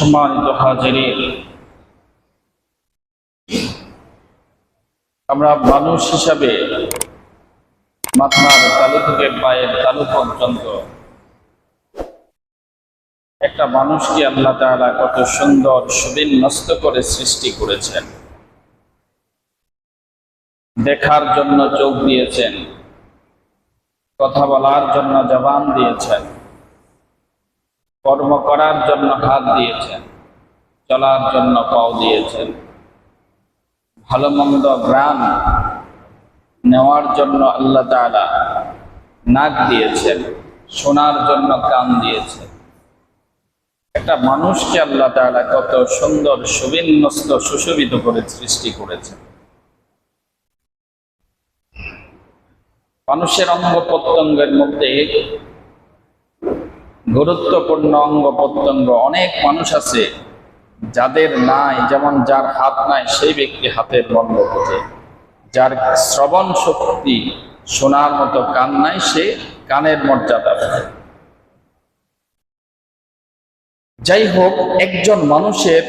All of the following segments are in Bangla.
সম্মানিত হাজিরি আমরা মানুষ হিসাবে মাথার তালু থেকে পায়ের তালু পর্যন্ত একটা মানুষকে আল্লাহ তাআলা কত সুন্দর সুবিন্যস্ত করে সৃষ্টি করেছেন। দেখার জন্য চোখ দিয়েছেন, কথা বলার জন্য জবান দিয়েছেন। কর্ম করার জন্য হাত দিয়েছেন, চলার জন্য পাও দিয়েছেন। ভালো মন্দ গ্রাম নেওয়ার জন্য আল্লাহ তাআলা নাক দিয়েছেন, শোনার জন্য কান দিয়েছেন। একটা মানুষকে আল্লাহ তাআলা কত সুন্দর, সুবিন্যস্ত, সুশোভিত করে সৃষ্টি করেছেন। মানুষের অঙ্গ প্রত্যঙ্গের মধ্যে গুরুত্বপূর্ণ অঙ্গ প্রত্যঙ্গ। অনেক মানুষ আছে যাদের নাই, যেমন যার হাত নাই, সেই ব্যক্তি হাতের মূল্য বোঝে যার শ্রবণ শক্তি শোনার মতো কান নাই, সে কানের মর্যাদা যাই হোক, একজন মানুষের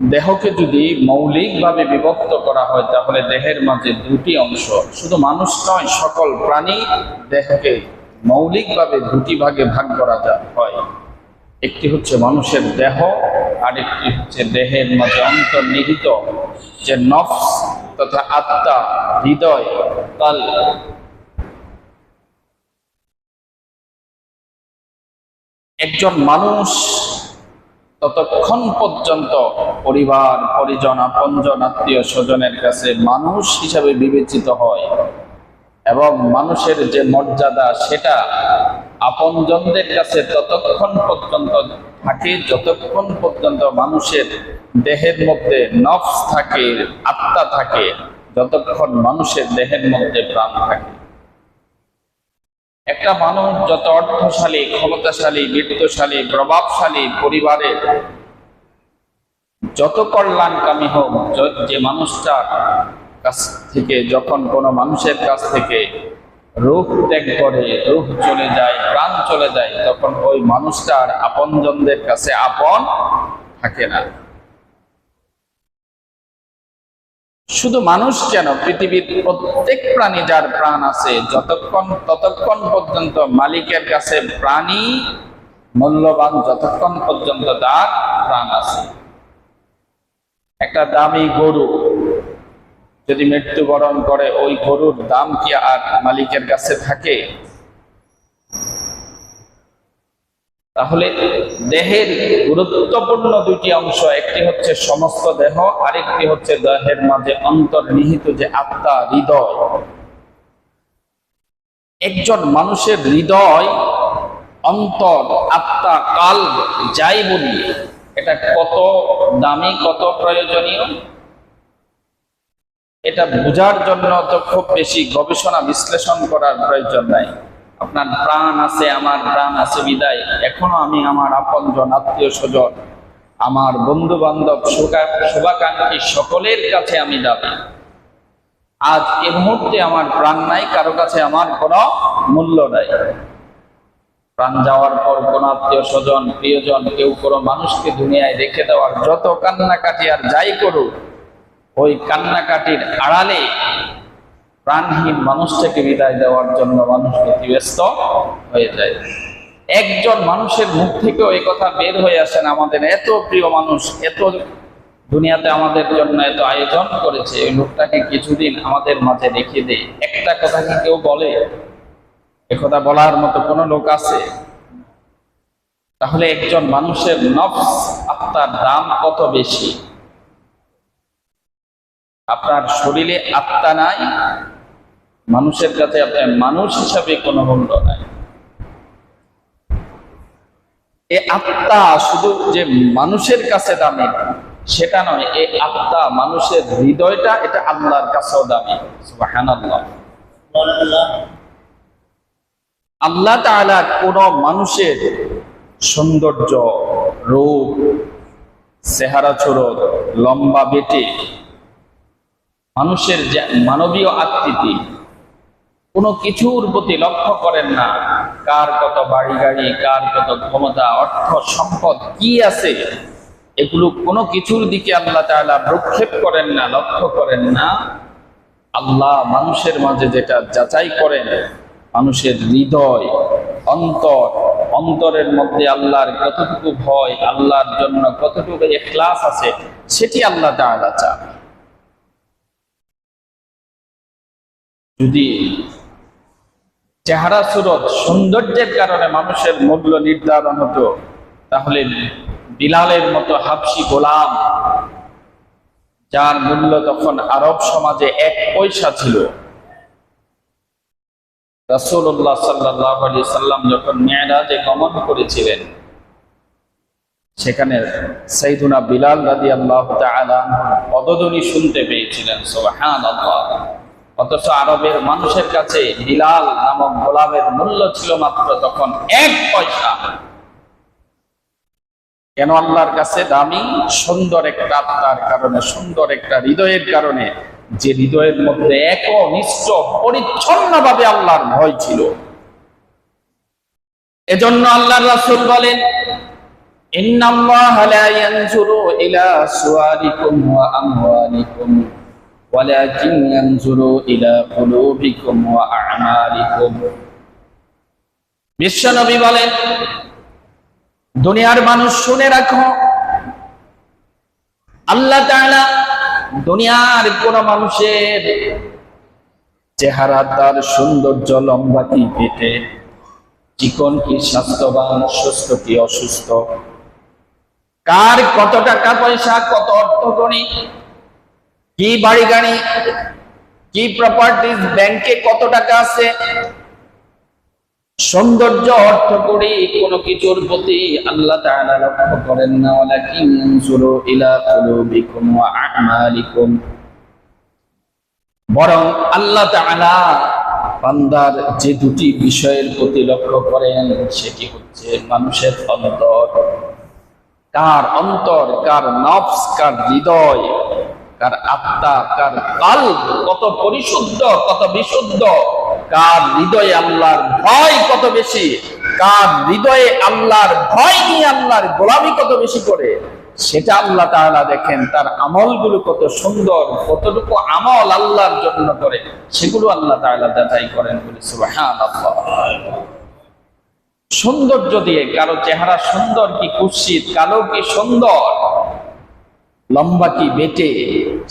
দেহকে যদি মৌলিকভাবে বিভক্ত করা হয়, তাহলে দেহের মাঝে দুটি অংশ। শুধু মানুষ নয়, সকল প্রাণী দেহকে মৌলিকভাবে দুটি ভাগে ভাগ করা হয়। একটি হচ্ছে মানুষের দেহ আর একটি হচ্ছে দেহের মাঝে অন্তর্নিহিত যে নফস তথা আত্মা, হৃদয় কাল একজন মানুষ ততক্ষণ পর্যন্ত পরিবার, পরিজন, আপনজন আত্মীয় স্বজনের কাছে মানুষ হিসাবে বিবেচিত হয়। এবং মানুষের যে মর্যাদা সেটা আপনজনদের কাছে ততক্ষণ পর্যন্ত থাকে, যতক্ষণ পর্যন্ত মানুষের দেহের মধ্যে নফস থাকে, আত্মা থাকে, যতক্ষণ মানুষের দেহের মধ্যে প্রাণ থাকে। একটা মানুষ যত অর্থশালী, ক্ষমতাশালী, বৃত্তশালী, প্রভাবশালী পরিবারের যত কল্যাণকামী হোক, য- মানুষটার কাছ থেকে, যখন কোনো মানুষের কাছ থেকে রূপ ত্যাগ করে, রূপ চলে যায়, প্রাণ চলে যায়, তখন ওই মানুষটার আপনজনদের কাছে আপন থাকে না। শুধু মানুষ কেন? পৃথিবীর প্রত্যেক প্রাণী যার প্রাণ আছে, যতক্ষণ, ততক্ষণ পর্যন্ত মালিকের কাছে প্রাণী মূল্যবান, যতক্ষণ পর্যন্ত তার প্রাণ আছে। একটা দামি গরু যদি মৃত্যুবরণ করে ওই গরুর দাম কি আর মালিকের কাছে থাকে? তাহলে দেহের গুরুত্বপূর্ণ দুটি অংশ, একটি হচ্ছে সমস্ত দেহ, আরেকটি হচ্ছে দেহের মাঝে অন্তর্নিহিত যে আত্মা, হৃদয়। একজন মানুষের হৃদয়, অন্তর, আত্মা, কাল, যাই বলি, এটা কত দামি, কত প্রয়োজনীয়? এটা বোঝার জন্য তো খুব বেশি গবেষণা বিশ্লেষণ করার প্রয়োজন নাই। আপনার প্রাণ আছে, আমার প্রাণ আছে, বিদায়। এখনও আমি আমার আপনজন, আত্মীয় স্বজন, আমার বন্ধু বান্ধব শুভাকাঙ্ক্ষী সকলের কাছে আমি দাবি। আজ এ মুহূর্তে আমার প্রাণ নাই, কারও কাছে আমার কোনো মূল্য নাই। প্রাণ যাওয়ার পর কোন আত্মীয় স্বজন, প্রিয়জন, কেউ কোনো মানুষকে দুনিয়ায় রেখে দেওয়ার যত কান্নাকাটি আর যাই করুক ওই কান্নাকাটির আড়ালে প্রাণহীন মানুষটাকে বিদায় দেওয়ার জন্য মানুষ ব্যতিব্যস্ত হয়ে যায়। একজন মানুষের মুখ থেকেও এই কথা বের হয়ে আসেন আমাদের এত প্রিয় মানুষ, এত দুনিয়াতে আমাদের জন্য এত আয়োজন করেছে ওই লোকটাকে কিছুদিন আমাদের মাঝে রেখে দেয় একটা কথা কি কেউ বলে? একথা বলার মতো কোনো লোক আছে? তাহলে একজন মানুষের নফস আত্মার দাম কত বেশি? আপনার শরীরে আত্মা নাই, মানুষের কাছে আপনার মানুষ হিসাবে কোনো মূল্য নাই। এ আত্মা শুধু যে মানুষের কাছে দামি, সেটা নয় এই আত্মা মানুষের হৃদয়টা, এটা আল্লাহর কাছেও দামি। আল্লাহ তাআলা কোন মানুষের সৌন্দর্য, রূপ, চেহারা চোরক লম্বা বেটে মানুষের যে মানবীয় আকৃতি, কোনো কিছুর প্রতি লক্ষ্য করেন না। কার কত বাড়ি গাড়ি, কার কত ক্ষমতা, অর্থ, সম্পদ, কি আছে? এগুলো কোনো কিছুর দিকে আল্লাহ তাআলা ভ্রুক্ষেপ করেন না, লক্ষ্য করেন না। আল্লাহ মানুষের মাঝে যেটা যাচাই করেন, মানুষের হৃদয়, অন্তর, অন্তরের মধ্যে আল্লাহর কতটুকু ভয়, আল্লাহর জন্য কতটুকু এখলাস আছে, সেটি আল্লাহ তাআলা চান। যদি চেহারা সুরত সৌন্দর্যের কারণে মানুষের মূল্য নির্ধারণ হতো, তাহলে বিলালের মতো হাবসি গোলাম, যার মূল্য তখন আরব সমাজে এক পয়সা ছিল। রাসূলুল্লাহ সাল্লাল্লাহু আলাইহি সাল্লাম যখন মেয়েরাজে গমন করেছিলেন, সেখানে সাইদুনা বিলাল রাদিয়াল্লাহু তাআলা পদধ্বনি শুনতে পেয়েছিলেন, সুবহানাল্লাহ। অথচ আরবের মানুষের কাছে বিলাল নামক গোলামের মূল্য ছিল মাত্র তখন এক পয়সা। কেন আল্লাহর কাছে দামি? সুন্দর একটা আত্মার কারণে, সুন্দর একটা হৃদয়ের কারণে। যে হৃদয়ের মধ্যে একনিষ্ঠ পরিচ্ছন্ন ভাবে আল্লাহর ভয় ছিল। এজন্য আল্লাহর রাসূল বলেন, ইন্নাল্লাহা লা ইয়ানজুরু ইলা সুওয়ারিকুম ওয়া আমওয়ালিকুম। ইয়ানজুরু ইলা কুলুবিকুম ওয়া আ'মালিকুম বিশ্বনবী বলেন, দুনিয়ার মানুষ শুনে রাখো। আল্লাহ তাআলা দুনিয়ার কোন মানুষের চেহারা তার সৌন্দর্য লম্বা কি পেটে চিকন কি স্বাস্থ্যবান, সুস্থ কি অসুস্থ? কার কত টাকা পয়সা, কত অর্থ গণি কি বাড়ি গাড়ি? কি ব্যাংকে কত টাকা আছে? সৌন্দর্য অর্থ করি, কোন কিছুর প্রতি আল্লাহ লক্ষ্য করেন না। বরং আল্লাহ তাআলা বান্দার যে দুটি বিষয়ের প্রতি লক্ষ্য করেন, সেটি হচ্ছে মানুষের অন্তর। কার অন্তর, কার নফস, কার হৃদয় কার আত্মা, কার কাল কত পরিশুদ্ধ, কত বিশুদ্ধ। কার হৃদয়ে আল্লাহর ভয় কত বেশি, কার হৃদয়ে আল্লাহর ভয় নিয়ে আল্লাহর গোলামি কত বেশি করে, সেটা আল্লাহ তাআলা দেখেন, তার আমলগুলো কত সুন্দর, কতটুকু আমল আল্লাহর জন্য করে, সেগুলো আল্লাহ তাআলা যাচাই করেন বলে সুবহানাল্লাহ। সৌন্দর্য দিয়ে, কারও চেহারা সুন্দর কি কুৎসিত কালো কি সুন্দর লম্বা কি বেটে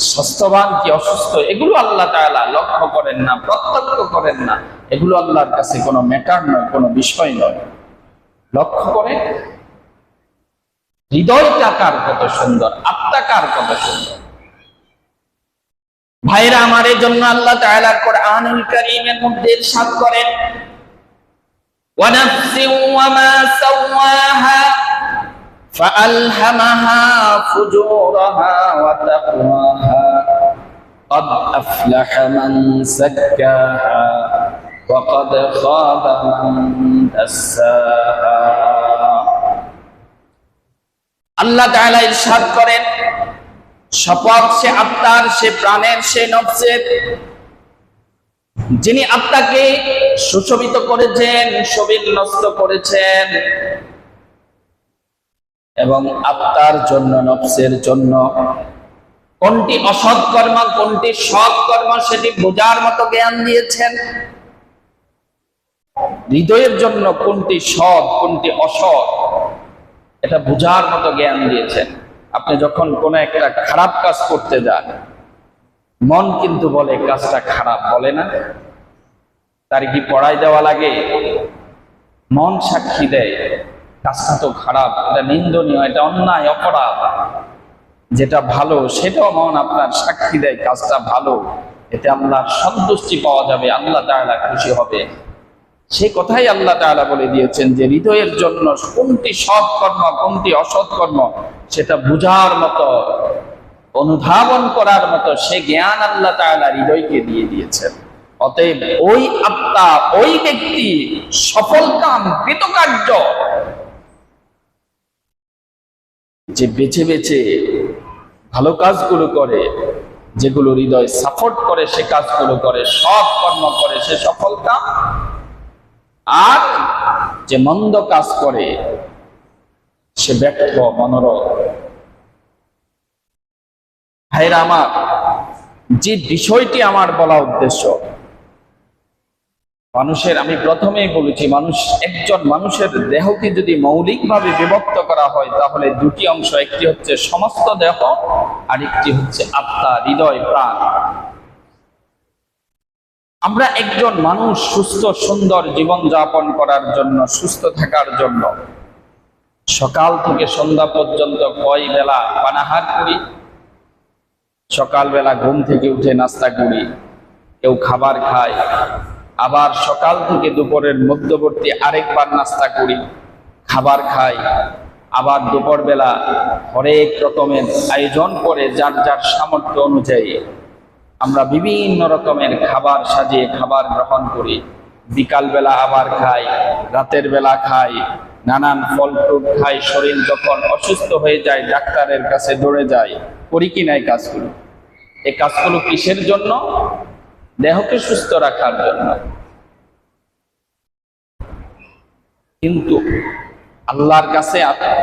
স্বাস্থ্যবান কি অসুস্থ, এগুলো আল্লাহ তালা লক্ষ্য করেন না, প্রত্যক্ষ করেন না। এগুলো আল্লাহর কাছে কোনো ম্যাটার নয়, কোনো বিষয় নয়। লক্ষ্য করে, হৃদয়টা কার কত সুন্দর আত্মাকার কত সুন্দর। ভাইরা আমার এই জন্য আল্লাহ তাআলা কোরআনুল কারীমের মধ্যে ইরশাদ করেন, ওয়া فألهمها فجورها وتقواها قد أفلح من زكاها وقد خاب من دساها আল্লাহ তাআলা ইরশাদ করেন শপথ সে আত্মার সে প্রাণের সে নফসের যিনি আত্মাকে সুশোভিত করেছেন সবিল নষ্ট করেছেন এবং আত্মার জন্য, নফসের জন্য। কোনটি অসৎ কর্ম, কোনটি সৎ কর্ম, সেটি বোঝার মতো জ্ঞান দিয়েছেন। হৃদয়ের জন্য কোনটি সৎ, কোনটি অসৎ, এটা বোঝার মতো জ্ঞান দিয়েছেন। আপনি যখন কোনো একটা খারাপ কাজ করতে যান, মন কিন্তু বলে, কাজটা খারাপ, বলে না। তার কি পড়াই দেওয়া লাগে? মন সাক্ষী দেয়। কাজটা তো খারাপ, এটা নিন্দনীয়, এটা অন্যায়, অপরাধ। যেটা ভালো, সেটাও মন আপনার সাক্ষী দেয়, কাজটা ভালো। এতে আল্লাহ সন্তুষ্টি পাওয়া যাবে, আল্লাহ তাআলা খুশি হবে। সে কথাই আল্লাহ তাআলা বলে দিয়েছেন যে, হৃদয়ের জন্য কোনটি সৎ কর্ম, কোনটি অসৎ কর্ম, সেটা বুঝার মতো, অনুধাবন করার মতো, সে জ্ঞান আল্লাহ তাআলা হৃদয়কে দিয়ে দিয়েছেন। অতএব ওই আত্মা, ওই ব্যক্তি সফল কাম, কৃতকার্য যে বেছে বেছে ভালো কাজগুলো করে, যেগুলো হৃদয় সাপোর্ট করে, সে কাজগুলো করে, সব কর্ম করে, সে সফল কাম আর যে মন্দ কাজ করে, সে ব্যর্থ মনোরথ ভাইরা আমার, যে বিষয়টি আমার বলা উদ্দেশ্য মানুষের, আমি প্রথমেই বলেছি, মানুষ, একজন মানুষের দেহকে যদি মৌলিকভাবে বিভক্ত করা হয়, তাহলে দুটি অংশ, একটি হচ্ছে সমস্ত দেহ, আর একটি হচ্ছে আত্মা, হৃদয়, প্রাণ। আমরা একজন মানুষ সুস্থ, সুন্দর জীবন যাপন করার জন্য, সুস্থ থাকার জন্য, সকাল থেকে সন্ধ্যা পর্যন্ত কয় বেলা পানাহার করি? সকালবেলা ঘুম থেকে উঠে নাস্তা করি, কেউ খাবার খায় আবার সকাল থেকে দুপুরের মধ্যবর্তী আরেকবার নাস্তা করি, খাবার খাই। আবার দুপুরবেলা হরেক রকমের আয়োজন করে যার যার সামর্থ্য অনুযায়ী আমরা বিভিন্ন রকমের খাবার সাজিয়ে খাবার গ্রহণ করি। বিকালবেলা আবার খাই, রাতের বেলা খাই, নানান ফল ফ্রুট খাই, শরীর যখন অসুস্থ হয়ে যায়, ডাক্তারের কাছে দৌড়ে যায় করি কি নাই কাজগুলো? এই কাজগুলো কিসের জন্য? দেহকে সুস্থ রাখার জন্য। কিন্তু আল্লাহর কাছে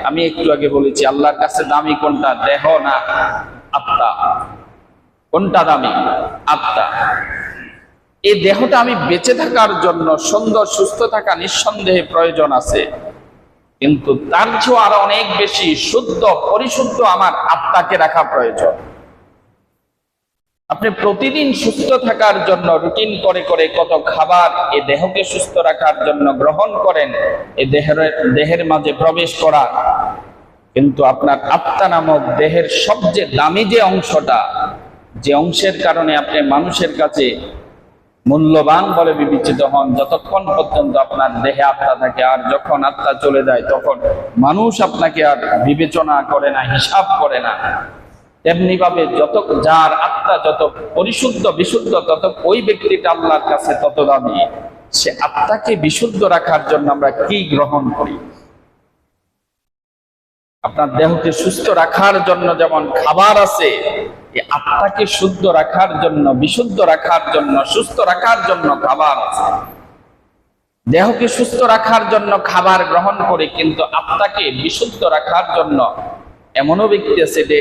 আমি একটু আগে বলেছি, আল্লাহর কাছে দামি কোনটা, দেহ না আত্মা? কোনটা দামি? আত্মা। এই দেহটা আমি বেঁচে থাকার জন্য সুন্দর, সুস্থ থাকা নিঃসন্দেহে প্রয়োজন আছে। কিন্তু তার চেয়েও আরও অনেক বেশি শুদ্ধ, পরিশুদ্ধ আমার আত্মাকে রাখা প্রয়োজন। আপনি প্রতিদিন সুস্থ থাকার জন্য রুটিন করে করে কত খাবার এ দেহকে সুস্থ রাখার জন্য গ্রহণ করেন, এ দেহের দেহের মাঝে প্রবেশ করা। কিন্তু আপনার আত্মা নামক দেহের সবচেয়ে দামি যে অংশটা, যে অংশের কারণে আপনি মানুষের কাছে মূল্যবান বলে বিবেচিত হন, যতক্ষণ পর্যন্ত আপনার দেহে আত্মা থাকে, আর যখন আত্মা চলে যায়, তখন মানুষ আপনাকে আর বিবেচনা করে না, হিসাব করে না। তেমনি ভাবে যত যার আত্মা যত পরিশুদ্ধ, বিশুদ্ধ, তত ওই ব্যক্তিটা আল্লাহর কাছে তত দামি। সে আত্মাকে বিশুদ্ধ রাখার জন্য আমরা কি গ্রহণ করি? আপনার দেহকে সুস্থ রাখার জন্য যেমন খাবার আছে আত্মাকে শুদ্ধ রাখার জন্য, বিশুদ্ধ রাখার জন্য, সুস্থ রাখার জন্য খাবার আছে। দেহকে সুস্থ রাখার জন্য খাবার গ্রহণ করে, কিন্তু আত্মাকে বিশুদ্ধ রাখার জন্য এমনও ব্যক্তি আছে যে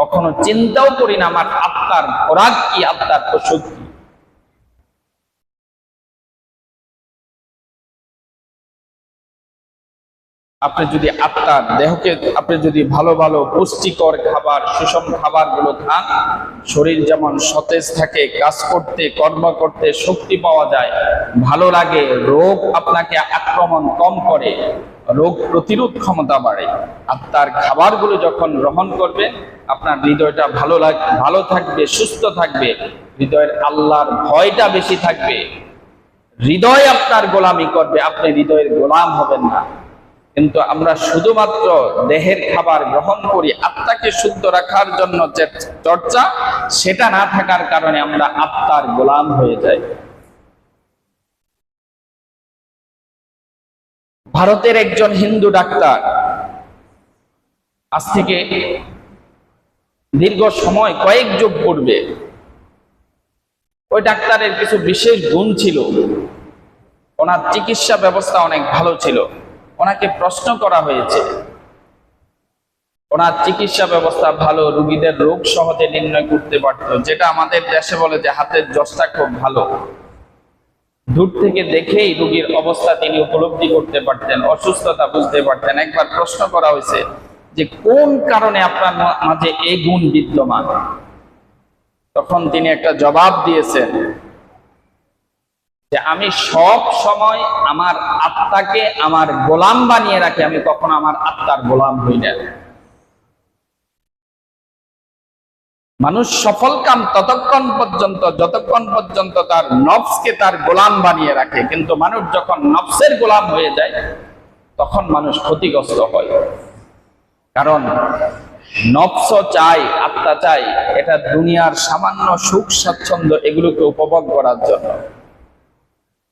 কখনো চিন্তাও করি না আমার আত্মার খোরাক কি, আত্মার ওষুধ কি। আপনি যদি আত্মার দেহকে, আপনি যদি ভালো ভালো পুষ্টিকর খাবার, সুষম খাবারগুলো খান, শরীর যেমন সতেজ থাকে, কাজ করতে, কর্ম করতে শক্তি পাওয়া যায়, ভালো লাগে, রোগ আপনাকে আক্রমণ কম করে। রোগ প্রতিরোধ ক্ষমতা বাড়ে। আত্মার খাবারগুলো যখন গ্রহণ করবে, আপনার হৃদয়টা ভালো লাগ, ভালো থাকবে, সুস্থ থাকবে, হৃদয়ের আল্লাহর ভয়টা বেশি থাকবে। হৃদয় আপনার গোলামি করবে, আপনি হৃদয়ের গোলাম হবেন না। কিন্তু আমরা শুধুমাত্র দেহের খাবার গ্রহণ করি, আত্মাকে শুদ্ধ রাখার জন্য যে চর্চা, সেটা না থাকার কারণে আমরা আত্মার গোলাম হয়ে যাই। ভারতের একজন হিন্দু ডাক্তার। আজ থেকে দীর্ঘ সময়, কয়েক যুগ পূর্বে ওই ডাক্তারের কিছু বিশেষ গুণ ছিল। ওনার চিকিৎসা ব্যবস্থা অনেক ভালো ছিল। ওনাকে প্রশ্ন করা হয়েছে, ওনার চিকিৎসা ব্যবস্থা ভালো, রুগীদের রোগ সহজে নির্ণয় করতে পারত, যেটা আমাদের দেশে বলে যে হাতের জসটা খুব ভালো। দূর থেকে দেখেই রোগীর অবস্থা তিনি উপলব্ধি করতে পারতেন, অসুস্থতা বুঝতে পারতেন। একবার প্রশ্ন করা হয়েছে যে কোন কারণে আপনার মাঝে এই গুণ বিদ্যমান? তখন তিনি একটা জবাব দিয়েছেন যে আমি সব সময় আমার আত্মাকে আমার গোলাম বানিয়ে রাখি, আমি কখনো আমার আত্মার গোলাম হই না। মানুষ সফল কাম ততক্ষণ পর্যন্ত, যতক্ষণ পর্যন্ত তার নফসকে তার গোলাম বানিয়ে রাখে। কিন্তু মানুষ যখন নফসের গোলাম হয়ে যায়, তখন মানুষ ক্ষতিগ্রস্ত হয়। কারণ নফস চাই, আত্মা চাই, এটা দুনিয়ার সামান্য সুখ, স্বাচ্ছন্দ্য এগুলোকে উপভোগ করার জন্য।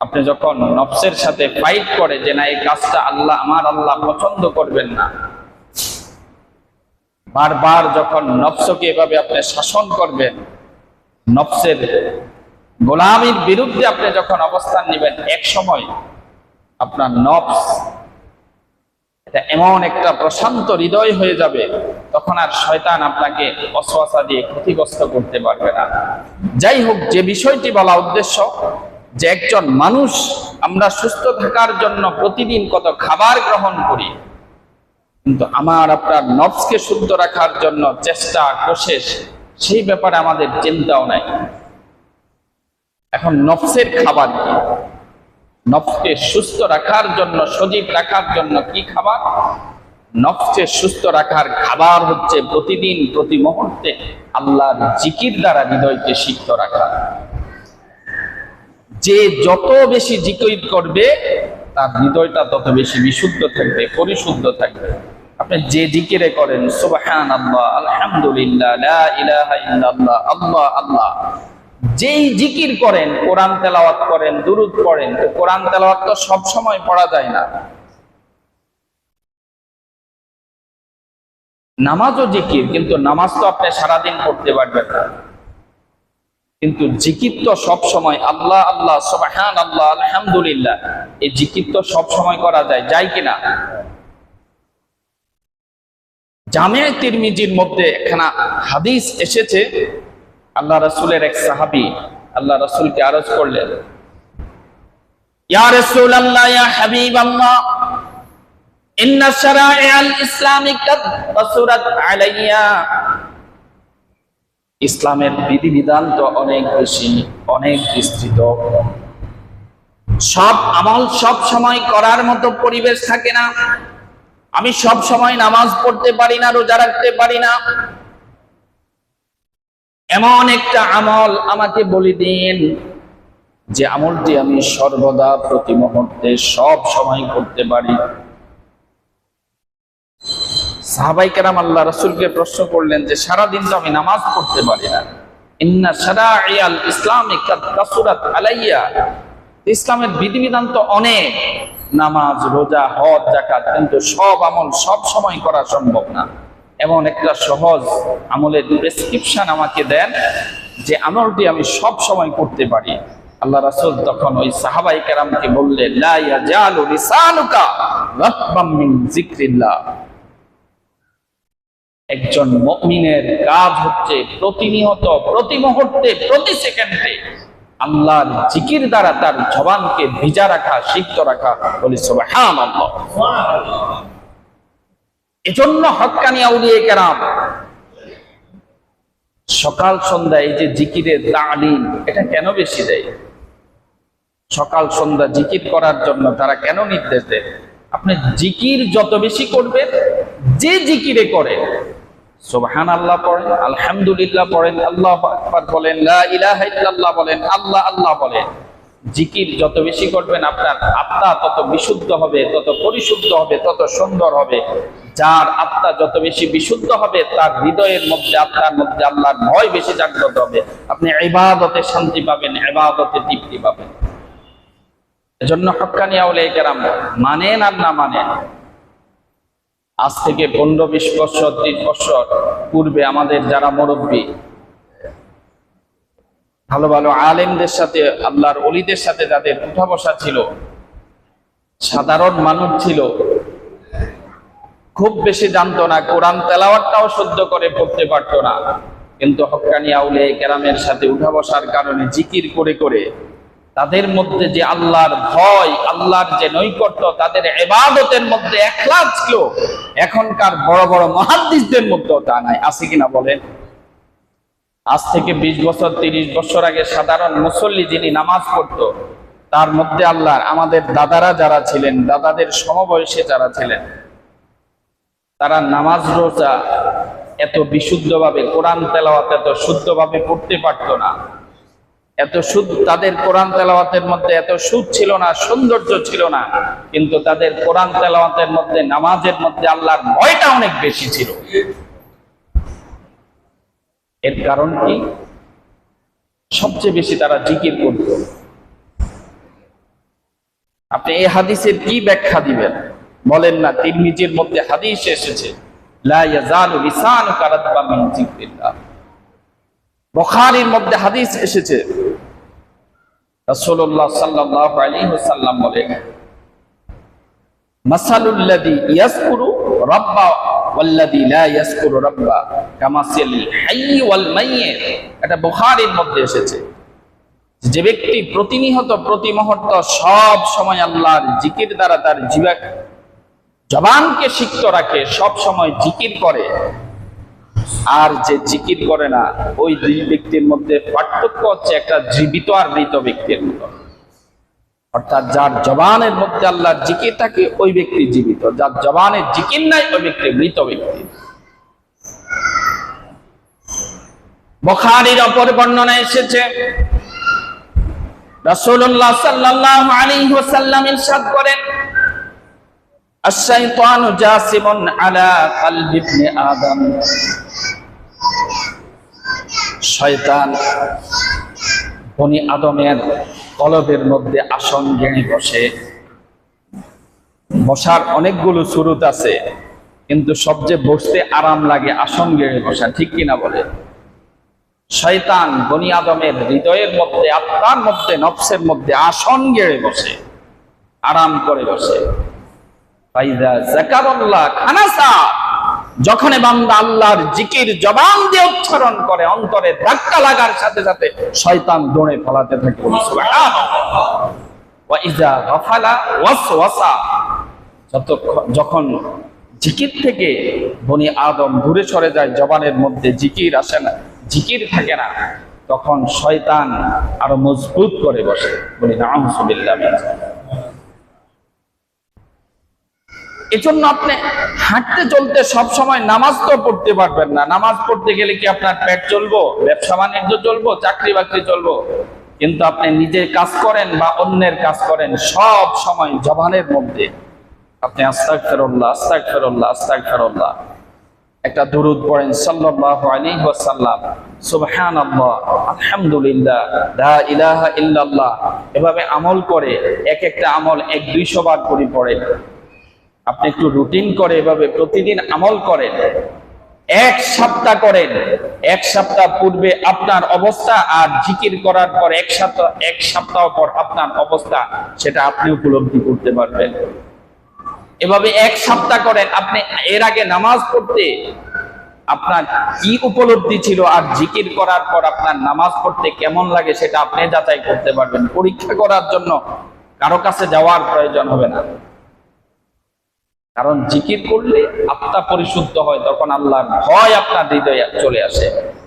আপনি যখন নফসের সাথে ফাইট করে যে, না, এই কাজটা আল্লাহ, আমার আল্লাহ পছন্দ করবেন না। বারবার যখন নফসকে এভাবে আপনি শাসন করবেন, নফসের গোলামির বিরুদ্ধে আপনি যখন অবস্থান নেবেন, এক সময় আপনার নফস এটা এমন একটা প্রশান্ত হৃদয় হয়ে যাবে, তখন আর শয়তান আপনাকে অসওয়াসা দিয়ে ক্ষতিগ্রস্ত করতে পারবে না। যাই হোক, যে বিষয়টি বলা উদ্দেশ্য, যে একজন মানুষ আমরা সুস্থ থাকার জন্য প্রতিদিন কত খাবার গ্রহণ করি কিন্তু আমার, আপনার নফসকে শুদ্ধ রাখার জন্য চেষ্টা কোশেষ সেই ব্যাপারে আমাদের চিন্তাও নাই। এখন নফসের খাবার কি? নফসকে সুস্থ রাখার জন্য, সজীব রাখার জন্য কি খাবার? নফসকে সুস্থ রাখার খাবার হচ্ছে প্রতিদিন, প্রতি মুহূর্তে আল্লাহর জিকির দ্বারা হৃদয়কে সিদ্ধ রাখা। যে যত বেশি জিকির করবে, তার হৃদয়টা তত বেশি বিশুদ্ধ থাকবে, পরিশুদ্ধ থাকবে। আপনি যে জিকিরে করেন সুবহান আল্লাহ আলহামদুলিল্লাহ ইল্লাল্লাহ, আল্লাহ আল্লাহ। যেই জিকির করেন, কোরআন তেলাওয়াত করেন, দুরুদ পড়েন, তো কোরআন তেলাওয়াত তো সব সময় পড়া যায় না। নামাজও জিকির, কিন্তু নামাজ তো আপনি সারাদিন পড়তে পারবেন না। কিন্তু জিকির তো সব সময় আল্লাহ আল্লাহ সুবহান আল্লাহ আলহামদুলিল্লাহ, এই জিকির তো সব সময় করা যায় যায় কিনা? জামে তিরমিজির মধ্যে একখানা হাদিস এসেছে। আল্লাহ রাসূলের এক সাহাবী আল্লাহ রাসূলকে আরজ করলেন ইসলামের বিধিবিধান তো অনেক বেশি, অনেক বিস্তৃত। সব আমল সব সময় করার মতো পরিবেশ থাকে না। আমি সব সময় নামাজ পড়তে পারি না, রোজা রাখতে পারি না। এমন একটা আমল আমাকে বলে দিন যে আমলটি আমি সর্বদা প্রতি মুহূর্তে সব সময় করতে পারি। সাহাবাই কেরাম আল্লাহ রসুলকে প্রশ্ন করলেন যে, সারাদিন তো আমি নামাজ পড়তে পারি না। ইসলামের বিধিবিধান তো অনেক। নামাজ, রোজা, হজ জাকাত কিন্তু সব আমল সব সময় করা সম্ভব না। এমন একটা সহজ আমলের প্রেসক্রিপশন আমাকে দেন যে আমলটি আমি সব সময় করতে পারি। আল্লাহ রাসূল তখন ওই সাহাবাই কেরামকে বললেন একজন মুমিনের কাজ হচ্ছে প্রতিনিয়ত, প্রতি মুহূর্তে, প্রতি সেকেন্ডে আল্লাহর জিকির দ্বারা তার জবানকে ভিজা রাখা সিদ্ধ রাখা। বলি, সুবহানাল্লাহ। এজন্য হক্কানি আউলিয়ে কেরাম, সকাল সন্ধ্যা এই যে জিকিরের তালিম, এটা কেন বেশি দেয়? সকাল সন্ধ্যা জিকির করার জন্য তারা কেন নির্দেশ দেয়? আপনি জিকির যত বেশি করবেন, যে জিকিরে করেন সুবহান আল্লাহ পড়েন, আলহামদুলিল্লাহ পড়েন, আল্লাহ বলেন, লা বলেন, আল্লাহ আল্লাহ বলেন জিকির যত বেশি করবেন আপনার আত্মা তত বিশুদ্ধ হবে, তত পরিশুদ্ধ হবে, তত সুন্দর হবে। যার আত্মা যত বেশি বিশুদ্ধ হবে, তার হৃদয়ের মধ্যে, আত্মার মধ্যে আল্লাহর ভয় বেশি জাগ্রত হবে। আপনি ইবাদতে শান্তি পাবেন, ইবাদতে তৃপ্তি পাবেন। এজন্য হক্কানি আউলিয়া কেরাম, মানেন আর না মানেন আজ থেকে পনেরো বিশ বছর ত্রিশ বছর পূর্বে আমাদের যারা মুরব্বী, ভালো ভালো আলেমদের সাথে, আল্লাহর অলিদের সাথে যাদের উঠা বসা ছিল, সাধারণ মানুষ ছিল, খুব বেশি জানতো না, কোরআন তেলাওয়াতটাও সহ্য করে পড়তে পারতো না। কিন্তু হক্কানি আউলে কেরামের সাথে উঠা বসার কারণে জিকির করে করে তাদের মধ্যে যে আল্লাহর ভয়, আল্লাহর যে নৈকট্য, তাদের এবাদতের মধ্যে একলা ছিল। এখনকার বড় বড় মহাদ্দিসদের মধ্যেও তা নাই। আছে কিনা বলেন? আজ থেকে বিশ বছর, তিরিশ বছর আগে সাধারণ মুসল্লি যিনি নামাজ পড়তো, তার মধ্যে আল্লাহর, আমাদের দাদারা যারা ছিলেন, দাদাদের সমবয়সে যারা ছিলেন, তারা নামাজ রোজা এত বিশুদ্ধভাবে, কোরআন তেলাওয়াত এত শুদ্ধভাবে পড়তে পারতো না। এত সুদ, তাদের কোরআন তেলাওয়াতের মধ্যে এত সুদ ছিল না, সৌন্দর্য ছিল না, কিন্তু তাদের কোরআন তেলাওয়াতের মধ্যে, নামাজের মধ্যে আল্লাহর ভয়টা অনেক বেশি ছিল। এর কারণ কি? সবচেয়ে বেশি তারা জিকির করত। আপনি এই হাদিসের কি ব্যাখ্যা দিবেন? বলেন না, তিরমিজির মধ্যে হাদিস এসেছে, লা ইয়াজালু লিসানুকা রাতবা মিন যিকরিল্লাহ। বখারির মধ্যে হাদিস এসেছে। যে ব্যক্তি প্রতিনিহত প্রতি মুহূর্ত সব সময় আল্লাহর জিকির দ্বারা তার জীবা জবানকে সিক্ত রাখে, সব সময় জিকির করে আর যে জিকির করে না, ওই দুই ব্যক্তির মধ্যে পার্থক্য হচ্ছে একটা জীবিত আর মৃত ব্যক্তির মতো। অর্থাৎ যার জবানের মধ্যে আল্লাহর জিকির থাকে, ওই ব্যক্তি জীবিত। যার জবানের জিকির নাই, ওই ব্যক্তি মৃত ব্যক্তি। বখারির অপর বর্ণনা এসেছে আদম। শয়তান বনি আদমের কলবের মধ্যে আসন গেঁড়ে বসে। বসার অনেকগুলো সুরুত আছে, কিন্তু সবচেয়ে বসতে আরাম লাগে আসন গেড়ে বসা, ঠিক কিনা বলে? শয়তান বনি আদমের হৃদয়ের মধ্যে, আত্মার মধ্যে, নফসের মধ্যে আসন গেড়ে বসে, আরাম করে বসে। জাকারুল্লাহ খানাসা। যখন বান্দা আল্লাহর জিকির জবান দিয়ে উচ্চারণ করে, অন্তরে ধাক্কা লাগার সাথে সাথে শয়তান দৌড়ে ফলাতে থাকে। যখন জিকির থেকে বনি আদম দূরে সরে যায়, জবানের মধ্যে জিকির আসে না, জিকির থাকে না, তখন শয়তান আরও মজবুত করে বসে। বলি, নাউজুবিল্লাহ মিন যালিক। এজন্য আপনি হাঁটতে চলতে সব সময় নামাজ তো পড়তে পারবেন না। নামাজ পড়তে গেলে কি আপনার পেট চলবো ব্যবসা বাণিজ্য চলবো চাকরি বাকরি চলবো কিন্তু আপনি নিজের কাজ করেন বা অন্যের কাজ করেন, সব সময় জবানের মধ্যে। আপনি আস্তাক ফেরল্লাহ আস্তাক ফেরল্লাহ আস্তাক ফেরল্লাহ একটা দুরুদ পড়েন, সাল্লাল্লাহু আলাইহি ওয়াসাল্লাম। সুবহানাল্লাহ, আলহামদুলিল্লাহ, লা ইলাহা ইল্লাল্লাহ। এভাবে আমল করে এক একটা আমল এক দুইশো বার করে পড়েন আপনি একটু রুটিন করে এভাবে প্রতিদিন আমল করেন। এক সপ্তাহ করেন। এক সপ্তাহ পূর্বে আপনার অবস্থা আর জিকির করার পর এক সপ্তাহ এক সপ্তাহ পর আপনার অবস্থা, সেটা আপনি উপলব্ধি করতে পারবেন। এভাবে এক সপ্তাহ করেন। আপনি এর আগে নামাজ পড়তে, আপনার কি উপলব্ধি ছিল আর জিকির করার পর আপনার নামাজ পড়তে কেমন লাগে সেটা আপনি যাচাই করতে পারবেন। পরীক্ষা করার জন্য কারও কাছে যাওয়ার প্রয়োজন হবে না। কারণ জিকির করলে আত্মা পরিশুদ্ধ হয়, তখন আল্লাহর ভয় আপনার হৃদয়ে চলে আসে।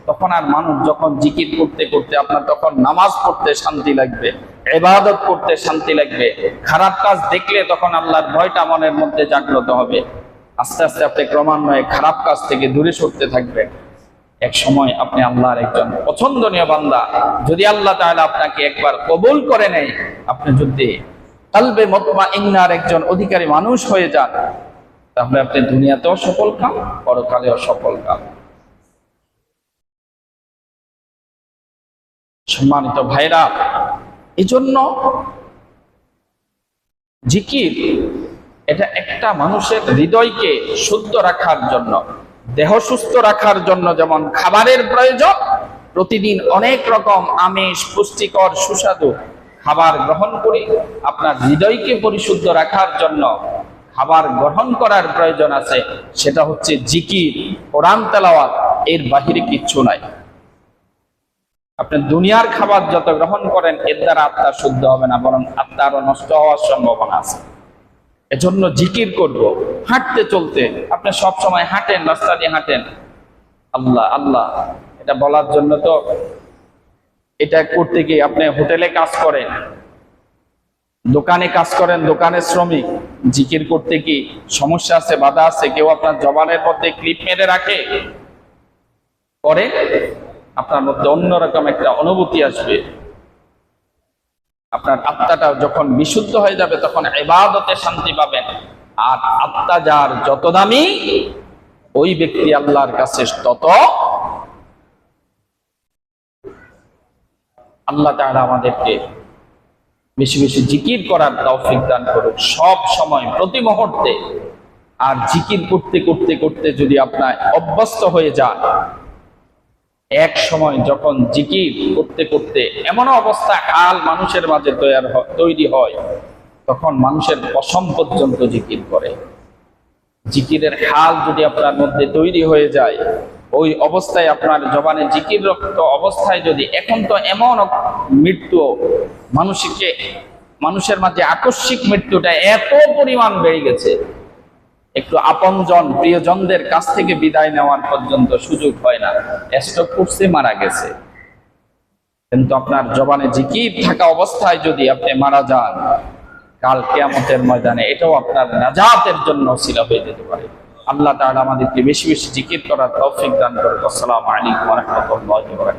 তখন আর মানুষ যখন জিকির করতে করতে আপনার তখন নামাজ পড়তে শান্তি লাগবে এবাদত করতে শান্তি লাগবে। খারাপ কাজ দেখলে তখন আল্লাহর ভয়টা মনের মধ্যে জাগ্রত হবে। আস্তে আস্তে আপনি ক্রমান্বয়ে খারাপ কাজ থেকে দূরে সরতে থাকবেন। এক সময় আপনি আল্লাহর একজন পছন্দনীয় বান্দা। যদি আল্লাহ তাহলে আপনাকে একবার কবুল করে নেয়, আপনি যদি কালবে মতমা ইন্নার একজন অধিকারী মানুষ হয়ে যান। তাহলে আপনি দুনিয়াতেও সফল কাম পরকালেও সফল কাম সম্মানিত ভাইরা, এজন্য জিকির, এটা একটা মানুষের হৃদয়কে শুদ্ধ রাখার জন্য, দেহ সুস্থ রাখার জন্য যেমন খাবারের প্রয়োজন, প্রতিদিন অনেক রকম আমিষ, পুষ্টিকর, সুস্বাদু খাবার গ্রহণ করি, আপনার হৃদয়কে পরিশুদ্ধ রাখার জন্য খাবার গ্রহণ করার প্রয়োজন আছে, সেটা হচ্ছে জিকির, কোরআন তেলাওয়াত, এর বাহিরে কিচ্ছু নাই। আপনি দুনিয়ার খাবার যত গ্রহণ করেন, এর দ্বারা আত্মা শুদ্ধ হবে না, বরং আত্মা আরও নষ্ট হওয়ার সম্ভাবনা আছে। এজন্য জিকির করব, হাঁটতে চলতে, আপনি সব সময় হাঁটেন, রাস্তা দিয়ে হাঁটেন। আল্লাহ আল্লাহ, এটা বলার জন্য তো এটা করতে গিয়ে আপনি হোটেলে কাজ করেন, দোকানে কাজ করেন, দোকানের শ্রমিক, জিকির করতে কি সমস্যা আছে, বাধা আছে, কেউ আপনার জবানের মধ্যে ক্লিপ মেরে রাখে, পরে আপনার মধ্যে অন্যরকম একটা অনুভূতি আসবে। আপনার আত্মাটা যখন বিশুদ্ধ হয়ে যাবে, তখন এবাদতে শান্তি পাবেন। আর আত্মা যার যত দামি, ওই ব্যক্তি আল্লাহর কাছে তত আল্লাহ তাআলা আমাদেরকে বেশি বেশি জিকির করার তৌফিক দান করুক। সব সময়, প্রতি মুহূর্তে। আর জিকির করতে করতে করতে যদি আপনার অভ্যস্ত হয়ে যান এক সময় যখন জিকির করতে করতে এমন অবস্থা হাল মানুষের মাঝে তৈরি হয়, তখন মানুষের পশম পর্যন্ত জিকির করে। জিকিরের হাল যদি আপনার মধ্যে তৈরি হয়ে যায় ওই অবস্থায় আপনার জবানে জিকির রক্ত অবস্থায় যদি এখন তো এমন মৃত্যু, মানুষকে, মানুষের মাঝে আকস্মিক মৃত্যুটা এত পরিমাণ বেড়ে গেছে, একটু আপনজন, প্রিয়জনদের কাছ থেকে বিদায় নেওয়ার পর্যন্ত সুযোগ হয় না। স্ট্রোক করছে মারা গেছে। কিন্তু আপনার জবানে জিকির থাকা অবস্থায় যদি আপনি মারা যান, কাল কেয়ামতের ময়দানে এটাও আপনার নাজাতের জন্য ছিল হয়ে যেতে পারে। আল্লাহ তাআলা আমাদেরকে বেশি বেশি জিকির করার তৌফিক দান করুন আসসালামু আলাইকুম ওয়া